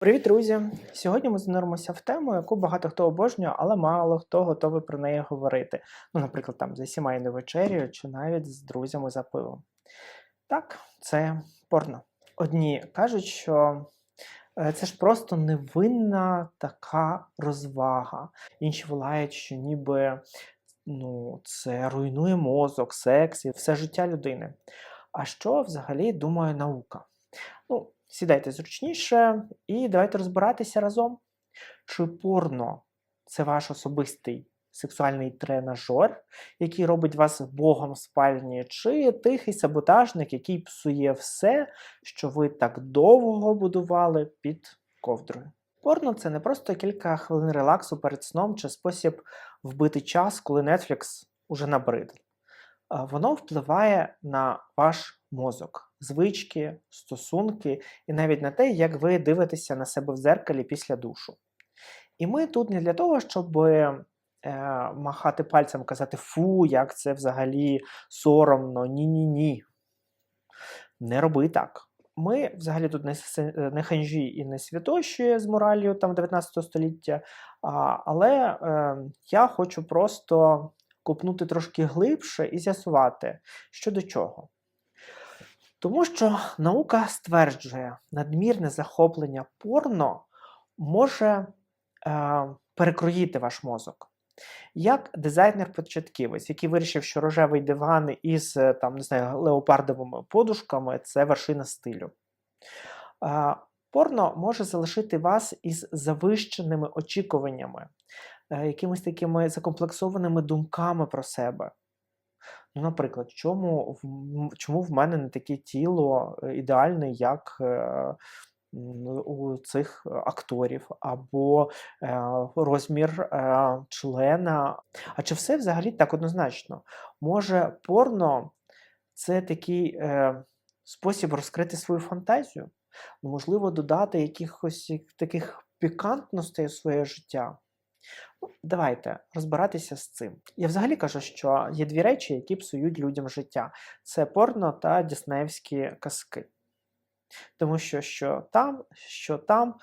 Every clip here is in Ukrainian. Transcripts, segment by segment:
Привіт, друзі! Сьогодні ми зануримося в тему, яку багато хто обожнює, але мало хто готовий про неї говорити. Ну, наприклад, там за сімейною вечерю чи навіть з друзями за пивом. Так, це порно. Одні кажуть, що е, це ж просто невинна така розвага. Інші волають, що ніби ну, це руйнує мозок, секс і все життя людини. А що взагалі думає наука? Сідайте зручніше і давайте розбиратися разом. Чи порно це ваш особистий сексуальний тренажер, який робить вас богом спальні, чи тихий саботажник, який псує все, що ви так довго будували під ковдрою? Порно це не просто кілька хвилин релаксу перед сном чи спосіб вбити час, коли Netflix уже набрид. Воно впливає на ваш мозок, звички, стосунки і навіть на те, як ви дивитеся на себе в дзеркалі після душу. І ми тут не для того, щоб е, махати пальцем, казати фу, як це взагалі соромно, ні-ні-ні. Не роби так. Ми взагалі тут не, не ханжі і не святоші з моралью там 19 століття, а, але е, я хочу просто копнути трошки глибше і з'ясувати, що до чого. Тому що наука стверджує, надмірне захоплення порно може е, перекроїти ваш мозок. Як дизайнер-початківець, який вирішив, що рожевий диван із е, там, не знаю, леопардовими подушками це вершина стилю. Е, порно може залишити вас із завищеними очікуваннями, е, якимись такими закомплексованими думками про себе. Ну, наприклад, чому в, чому в мене не таке тіло е, ідеальне, як е, у цих е, акторів, або е, розмір е, члена. А чи все взагалі так однозначно? Може, порно це такий е, спосіб розкрити свою фантазію? Ну, можливо, додати якихось таких пікантностей у своє життя. Ну, давайте розбиратися з цим. Я взагалі кажу, що є дві речі, які псують людям життя: це порно та діснеївські казки. Тому що що там, що там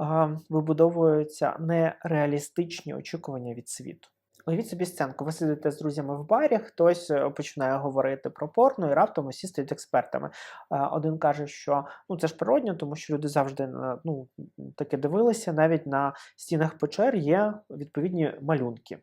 е, вибудовуються нереалістичні очікування від світу. Уявіть собі сценку, ви сидите з друзями в барі, хтось е, починає говорити про порно, і раптом усі стають експертами. Е, Один каже, що ну це ж природньо, тому що люди завжди ну, таке дивилися, навіть на стінах печер є відповідні малюнки.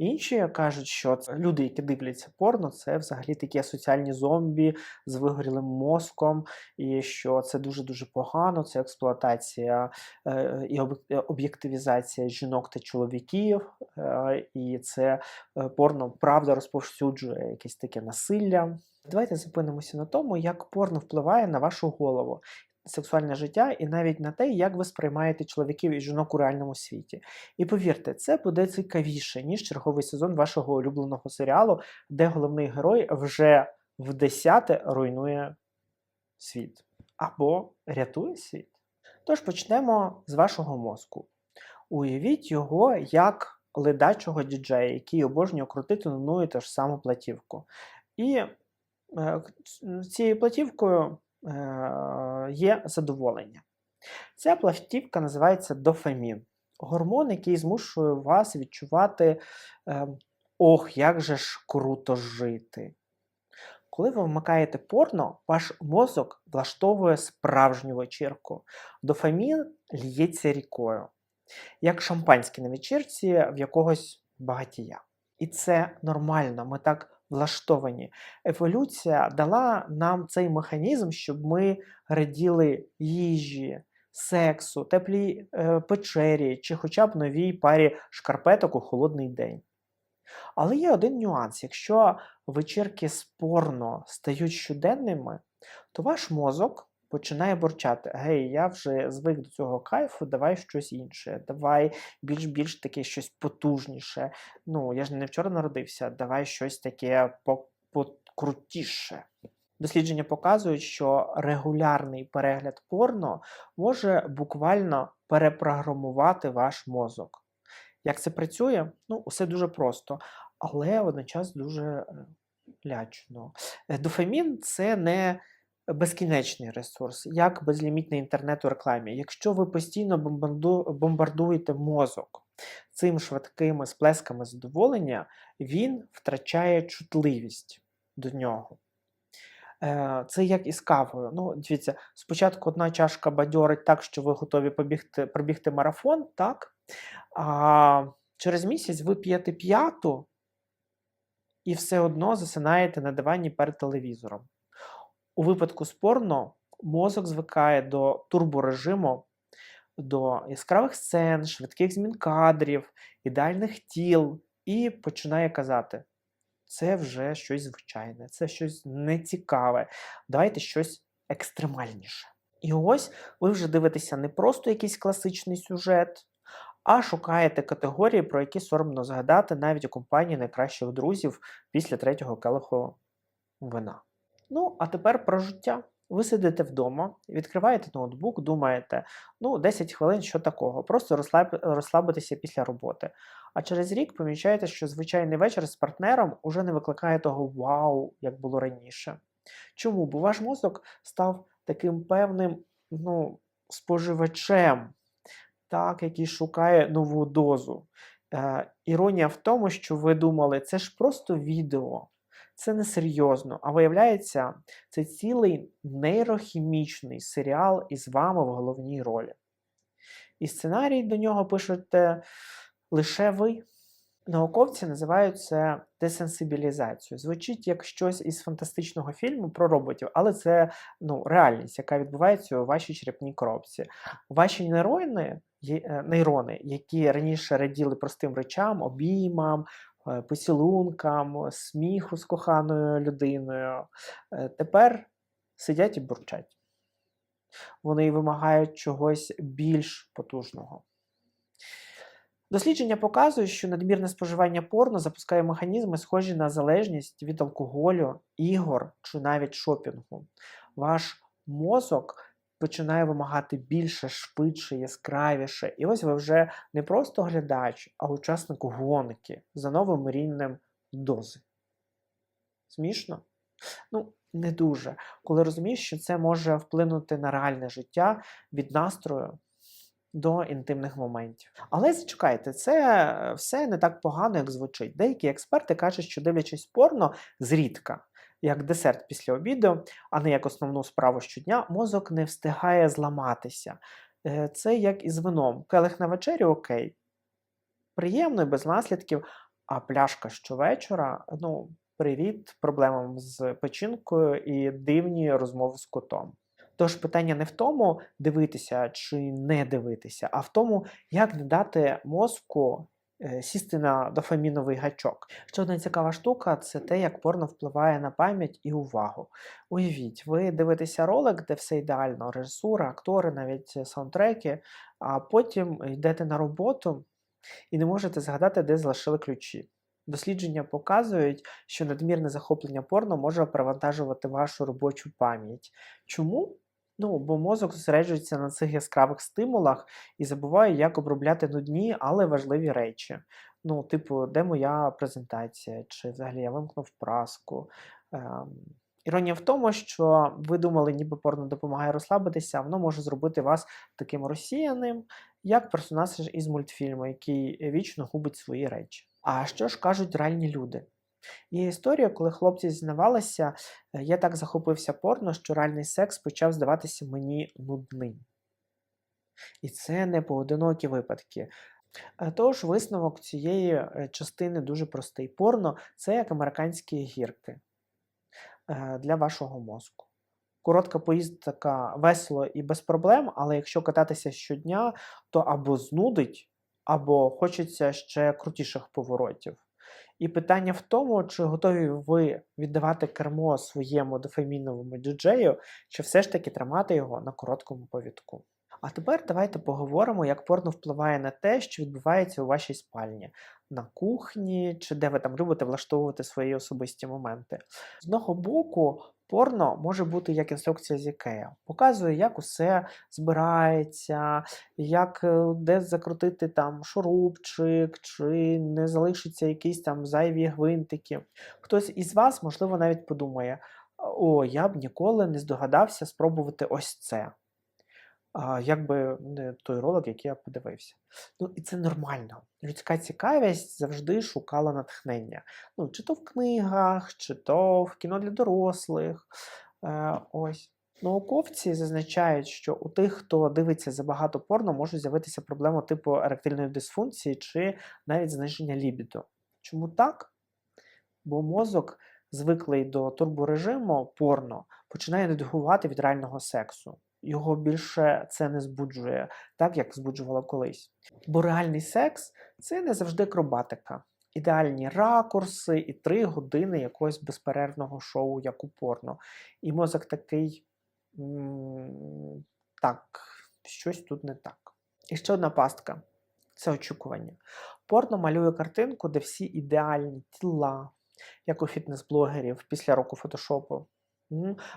Інші кажуть, що люди, які дивляться порно, це взагалі такі соціальні зомбі з вигорілим мозком, і що це дуже-дуже погано, це експлуатація е, і е, об'єктивізація жінок та чоловіків, е, і це порно правда розповсюджує якесь таке насилля. Давайте зупинимося на тому, як порно впливає на вашу голову. Сексуальне життя і навіть на те, як ви сприймаєте чоловіків і жінок у реальному світі. І повірте, це буде цікавіше, ніж черговий сезон вашого улюбленого серіалу, де головний герой вже в десяте руйнує світ або рятує світ. Тож почнемо з вашого мозку. Уявіть його як ледачого діджея, який обожнює крутити одну і ту ж саму платівку. І е, цією платівкою є задоволення. Ця платівка називається дофамін. Гормон, який змушує вас відчувати е, ох, як же ж круто жити. Коли ви вмикаєте порно, ваш мозок влаштовує справжню вечірку. Дофамін л'ється рікою, як шампанське на вечірці в якогось багатія. І це нормально, ми так влаштовані. Еволюція дала нам цей механізм, щоб ми раділи їжі, сексу, теплій е, печері чи хоча б новій парі шкарпеток у холодний день. Але є один нюанс: якщо вечірки спорно стають щоденними, то ваш мозок починає бурчати: Гей, я вже звик до цього кайфу, давай щось інше, давай більш-більш таке щось потужніше. Ну, я ж не вчора народився, давай щось таке покрутіше. Дослідження показують, що регулярний перегляд порно може буквально перепрограмувати ваш мозок. Як це працює? Ну, усе дуже просто, але водночас дуже е, лячно. Е, Дофамін це не безкінечний ресурс, як безлімітний інтернет у рекламі. Якщо ви постійно бомбардуєте мозок цим швидкими сплесками задоволення, він втрачає чутливість до нього. Е, Це як із кавою. Ну, дивіться, спочатку одна чашка бадьорить так, що ви готові побігти, пробігти марафон, так? А через місяць ви п'єте п'яту і все одно засинаєте на дивані перед телевізором. У випадку з порно мозок звикає до турборежиму, до яскравих сцен, швидких змін кадрів, ідеальних тіл і починає казати: це вже щось звичайне, це щось нецікаве. Давайте щось екстремальніше. І ось ви вже дивитеся не просто якийсь класичний сюжет, а шукаєте категорії, про які соромно згадати навіть у компанії найкращих друзів після третього келиху вина. Ну, а тепер про життя. Ви сидите вдома, відкриваєте ноутбук, думаєте, ну, 10 хвилин, що такого, просто розслаб... розслабитися після роботи. А через рік помічаєте, що звичайний вечір з партнером уже не викликає того вау, як було раніше. Чому? Бо ваш мозок став таким певним ну, споживачем, так, який шукає нову дозу. Е, іронія в тому, що ви думали, це ж просто відео, це не серйозно. А виявляється, це цілий нейрохімічний серіал із вами в головній ролі. І сценарій до нього пишете лише ви. Науковці називають це десенсибілізацією. Звучить як щось із фантастичного фільму про роботів, але це ну, реальність, яка відбувається у вашій черепній коробці. Ваші нейрони, е, нейрони, які раніше раділи простим речам, обіймам, поцілункам, сміху з коханою людиною, е, тепер сидять і бурчать. Вони вимагають чогось більш потужного. Дослідження показують, що надмірне споживання порно запускає механізми, схожі на залежність від алкоголю, ігор чи навіть шопінгу. Ваш мозок починає вимагати більше, швидше, яскравіше. І ось ви вже не просто глядач, а учасник гонки за новим рівнем дози. Смішно? Ну, не дуже. Коли розумієш, що це може вплинути на реальне життя від настрою до інтимних моментів. Але зачекайте, це все не так погано, як звучить. Деякі експерти кажуть, що дивлячись порно зрідка, як десерт після обіду, а не як основну справу щодня, мозок не встигає зламатися. Е, Це як із вином. Келих на вечерю окей. Приємно і без наслідків, а пляшка щовечора, ну, привіт проблемам з печінкою і дивні розмови з котом. Тож питання не в тому, дивитися чи не дивитися, а в тому, як не дати мозку сісти на дофаміновий гачок. Ще одна цікава штука це те, як порно впливає на пам'ять і увагу. Уявіть, ви дивитеся ролик, де все ідеально, режисура, актори, навіть е, саундтреки, а потім йдете на роботу і не можете згадати, де залишили ключі. Дослідження показують, що надмірне захоплення порно може перевантажувати вашу робочу пам'ять. Чому? Ну, бо мозок зосереджується на цих яскравих стимулах і забуває, як обробляти нудні, але важливі речі. Ну, типу, де моя презентація, чи взагалі я вимкнув праску. Ем, Іронія в тому, що ви думали, ніби порно допомагає розслабитися, воно може зробити вас таким розсіяним, як персонаж із мультфільму, який вічно губить свої речі. А що ж кажуть реальні люди? Є історія, коли хлопці зізнавалися, «Е, я так захопився порно, що реальний секс почав здаватися мені нудним. І це не поодинокі випадки. Е, Тож висновок цієї е, частини дуже простий. Порно це як американські гірки для вашого мозку. Коротка поїздка весело і без проблем, але якщо кататися щодня, то або знудить, або хочеться ще крутіших поворотів. І питання в тому, чи готові ви віддавати кермо своєму дофаміновому діджею, чи все ж таки тримати його на короткому повідку. А тепер давайте поговоримо, як порно впливає на те, що відбувається у вашій спальні, на кухні, чи де ви там любите влаштовувати свої особисті моменти. З одного боку, порно може бути як інструкція з Ікея. Показує, як усе збирається, як е, де закрутити там шурупчик, чи не залишиться якісь там зайві гвинтики. Хтось із вас, можливо, навіть подумає. О, я б ніколи не здогадався спробувати ось це. Якби не той ролик, який я подивився. Ну, і це нормально. Людська цікавість завжди шукала натхнення. Ну, чи то в книгах, чи то в кіно для дорослих. Е, ось. Науковці зазначають, що у тих, хто дивиться забагато порно, можуть з'явитися проблеми типу еректильної дисфункції чи навіть зниження лібіду. Чому так? Бо мозок, звиклий до турборежиму порно, починає недогувати від реального сексу. Його більше це не збуджує, так як збуджувало колись. Бо реальний секс це не завжди акробатика. Ідеальні ракурси і три години якогось безперервного шоу, як у порно. І мозок такий. Так, щось тут не так. І ще одна пастка це очікування. Порно малює картинку, де всі ідеальні тіла, як у фітнес-блогерів після року фотошопу.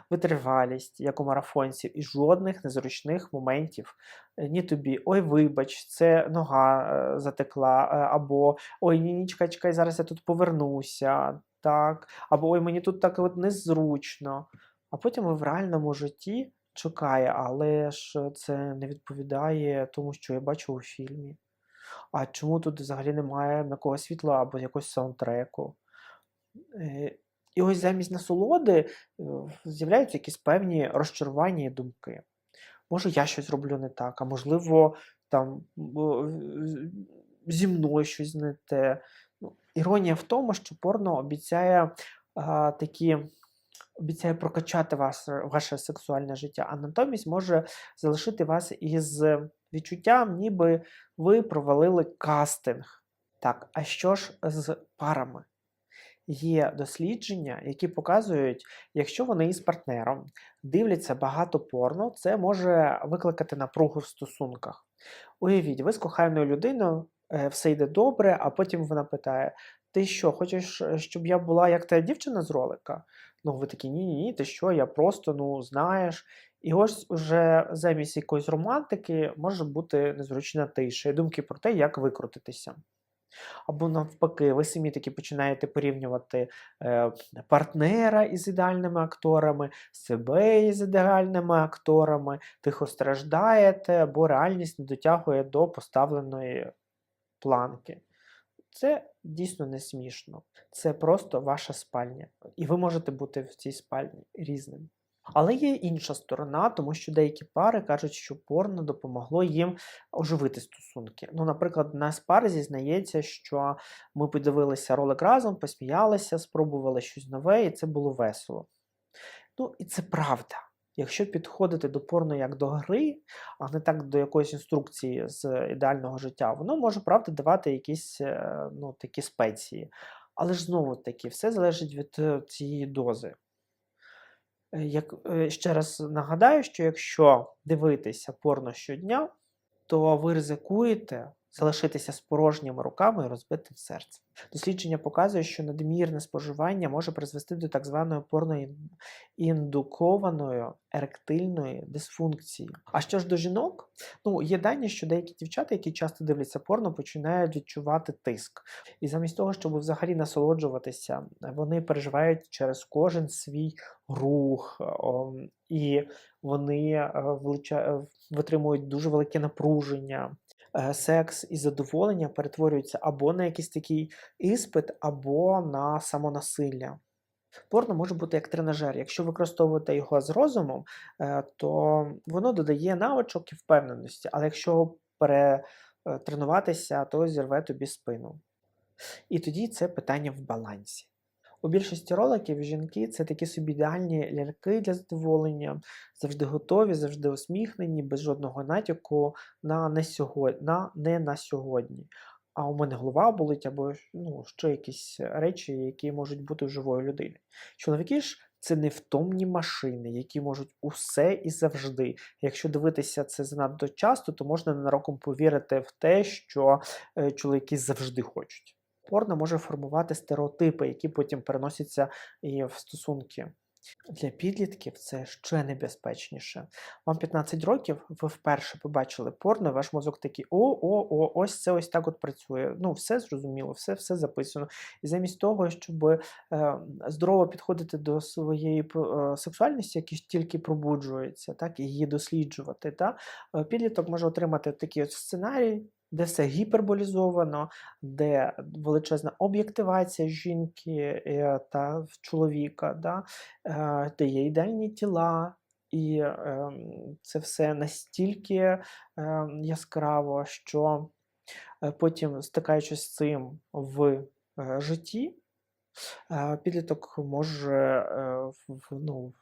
Витривалість, як у марафонців, і жодних незручних моментів. Е, Ні тобі, ой, вибач, це нога е, затекла, е, або ой, ні, ні, чекай, чекай, зараз я тут повернуся. Так, або ой, мені тут так от незручно. А потім в реальному житті чекає, але ж це не відповідає тому, що я бачу у фільмі. А чому тут взагалі немає м'якого світла або якогось саундтреку? Е, І ось замість насолоди е, з'являються якісь певні розчарування і думки. Може, я щось роблю не так, а можливо, там зі мною щось не те. Ну, іронія в тому, що порно обіцяє а, такі. Обіцяє прокачати вас, ваше сексуальне життя, а натомість може залишити вас із відчуттям, ніби ви провалили кастинг. Так, а що ж з парами? Є дослідження, які показують, якщо вони із партнером дивляться багато порно, це може викликати напругу в стосунках. Уявіть, ви з коханою людиною, е, все йде добре, а потім вона питає: Ти що, хочеш, е, щоб я була як та дівчина з ролика? Ну, ви такі, ні, ні, ні, ти що, я просто, ну, знаєш. І ось уже замість якоїсь романтики може бути незручна тиша і думки про те, як викрутитися. Або навпаки, ви самі таки починаєте порівнювати е, партнера із ідеальними акторами, себе із ідеальними акторами, тихо страждаєте, бо реальність не дотягує до поставленої планки. Це дійсно не смішно. Це просто ваша спальня. І ви можете бути в цій спальні різним. Але є інша сторона, тому що деякі пари кажуть, що порно допомогло їм оживити стосунки. Ну, наприклад, нас пар зізнається, що ми подивилися ролик разом, посміялися, спробували щось нове, і це було весело. Ну, і це правда. Якщо підходити до порно як до гри, а не так до якоїсь інструкції з ідеального життя, воно може правда давати якісь е, ну, такі спеції. Але ж знову таки, все залежить від е, цієї дози. Е, Як, е, ще раз нагадаю, що якщо дивитися порно щодня, то ви ризикуєте залишитися з порожніми руками і розбитим серцем. Дослідження показує, що надмірне споживання може призвести до так званої порноіндукованої еректильної дисфункції. А що ж до жінок? Ну, є дані, що деякі дівчата, які часто дивляться порно, починають відчувати тиск. І замість того, щоб взагалі насолоджуватися, вони переживають через кожен свій рух, і вони е, е, витримують дуже велике напруження. Е, Секс і задоволення перетворюються або на якийсь такий іспит, або на самонасилля. Порно може бути як тренажер. Якщо використовувати його з розумом, е, то воно додає навичок і впевненості, але якщо перетренуватися, то зірве тобі спину. І тоді це питання в балансі. У більшості роликів жінки це такі собі ідеальні ляльки для задоволення, завжди готові, завжди усміхнені, без жодного натяку на не, сьогодні, на не на сьогодні. А у мене голова болить, або ну, ще якісь речі, які можуть бути у живої людини. Чоловіки ж це невтомні машини, які можуть усе і завжди. Якщо дивитися це занадто часто, то можна ненароком повірити в те, що е, чоловіки завжди хочуть. Порно може формувати стереотипи, які потім переносяться і в стосунки. Для підлітків це ще небезпечніше. Вам 15 років, ви вперше побачили порно, ваш мозок такий: о, о, о, ось це ось так от працює. Ну, все зрозуміло, все, все записано. І замість того, щоб е, здорово підходити до своєї е, сексуальності, яка тільки пробуджується, так, і її досліджувати, та, е, підліток може отримати такий от сценарій, де все гіперболізовано, де величезна об'єктивація жінки е, та чоловіка, да, е, де є ідеальні тіла, і ем, це все настільки ем, яскраво, що е, потім, стикаючись з цим в житті, підліток може ну,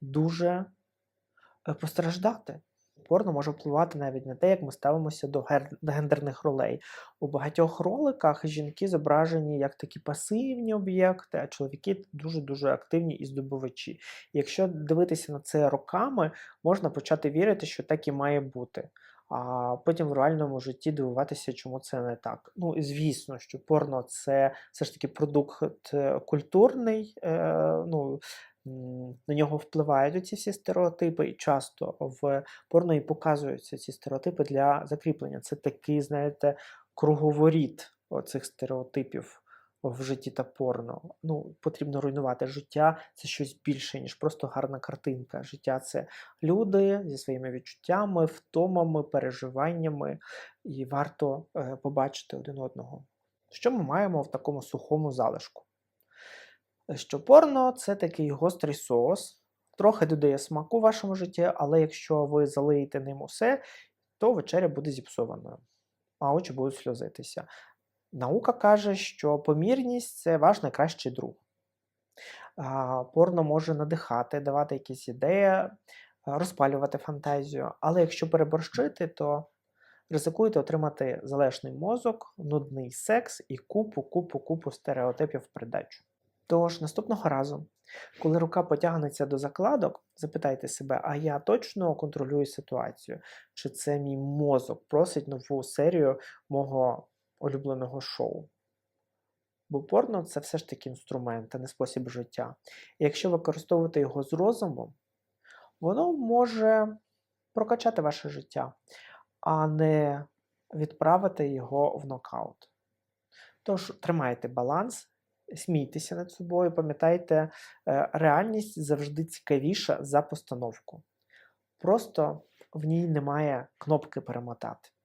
дуже постраждати. Порно може впливати навіть на те, як ми ставимося до гендерних ролей. У багатьох роликах жінки зображені як такі пасивні об'єкти, а чоловіки дуже-дуже активні і здобувачі. Якщо дивитися на це роками, можна почати вірити, що так і має бути. А потім в реальному житті дивуватися, чому це не так. Ну, і звісно, що порно це все ж таки продукт е, культурний. Е, ну, на нього впливають ці всі стереотипи, і часто в порно і показуються ці стереотипи для закріплення. Це такий, знаєте, круговоріт оцих стереотипів в житті та порно. Ну, потрібно руйнувати життя. Це щось більше, ніж просто гарна картинка. Життя це люди зі своїми відчуттями, втомами, переживаннями, і варто е, побачити один одного. Що ми маємо в такому сухому залишку? Що порно це такий гострий соус, трохи додає смаку в вашому житті, але якщо ви залиєте ним усе, то вечеря буде зіпсованою, а очі будуть сльозитися. Наука каже, що помірність це ваш найкращий друг. Порно може надихати, давати якісь ідеї, розпалювати фантазію. Але якщо переборщити, то ризикуєте отримати залежний мозок, нудний секс і купу, купу, купу стереотипів в придачу. Тож наступного разу, коли рука потягнеться до закладок, запитайте себе, а я точно контролюю ситуацію? Чи це мій мозок просить нову серію мого улюбленого шоу? Бо порно це все ж таки інструмент, а не спосіб життя. І якщо використовувати його з розумом, воно може прокачати ваше життя, а не відправити його в нокаут. Тож тримайте баланс, смійтеся над собою, пам'ятайте, е, реальність завжди цікавіша за постановку. Просто в ній немає кнопки перемотати.